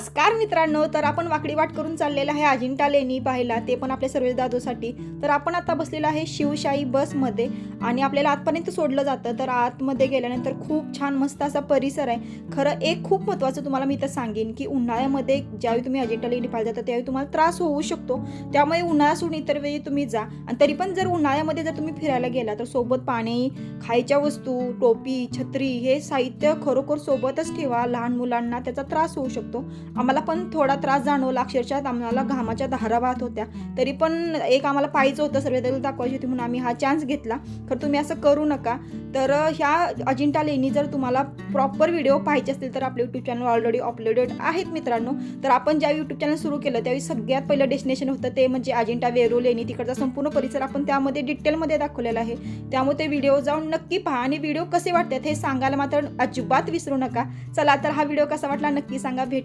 नमस्कार मित्रांनो तर आपण वाकडी वाट करून चाललेलं आहे अजिंठा लेणी पाहायला. ते पण आपल्या सर्व दादूसाठी. तर आपण आता बसलेलं आहे शिवशाही बसमध्ये आणि आपल्याला आतपर्यंत सोडलं जातं. तर आतमध्ये गेल्यानंतर खूप छान मस्त असा परिसर आहे. खरं एक खूप महत्त्वाचं तुम्हाला मी तर सांगेन की उन्हाळ्यामध्ये ज्यावेळी तुम्ही अजिंठा लेणी पाहायला जाता त्यावेळी तुम्हाला त्रास होऊ शकतो. त्यामुळे उन्हाळा सोडून इतर वेळी तुम्ही जा. आणि तरी पण जर उन्हाळ्यामध्ये जर तुम्ही फिरायला गेला तर सोबत पाणी खायच्या वस्तू टोपी छत्री हे साहित्य खरोखर सोबतच ठेवा. लहान मुलांना त्याचा त्रास होऊ शकतो. आम्हाला पण थोडा त्रास जाणवला. अक्षरशः आम्हाला घामाच्या धारा वाहत होत्या. तरी पण एक आम्हाला पाहिजे होतं सर्व दाखवायची होती म्हणून आम्ही हा चान्स घेतला. खरं तुम्ही असं करू नका. तर ह्या अजिंठा लेणी जर तुम्हाला प्रॉपर व्हिडिओ पाहायचे असतील तर आपले यूट्यूब चॅनल ऑलरेडी अपलोडेड आहेत मित्रांनो. तर आपण ज्या यूट्यूब चॅनल सुरू केलं त्यावेळी सगळ्यात पहिलं डेस्टिनेशन होतं ते म्हणजे अजिंठा वेरूळ लेणी. तिकडचा संपूर्ण परिसर आपण त्यामध्ये डिटेलमध्ये दाखवलेला आहे. त्यामुळे ते व्हिडिओ जाऊन नक्की पहा आणि व्हिडिओ कसे वाटतात हे सांगायला मात्र अजिबात विसरू नका. चला तर हा व्हिडिओ कसा वाटला नक्की सांगा. भेट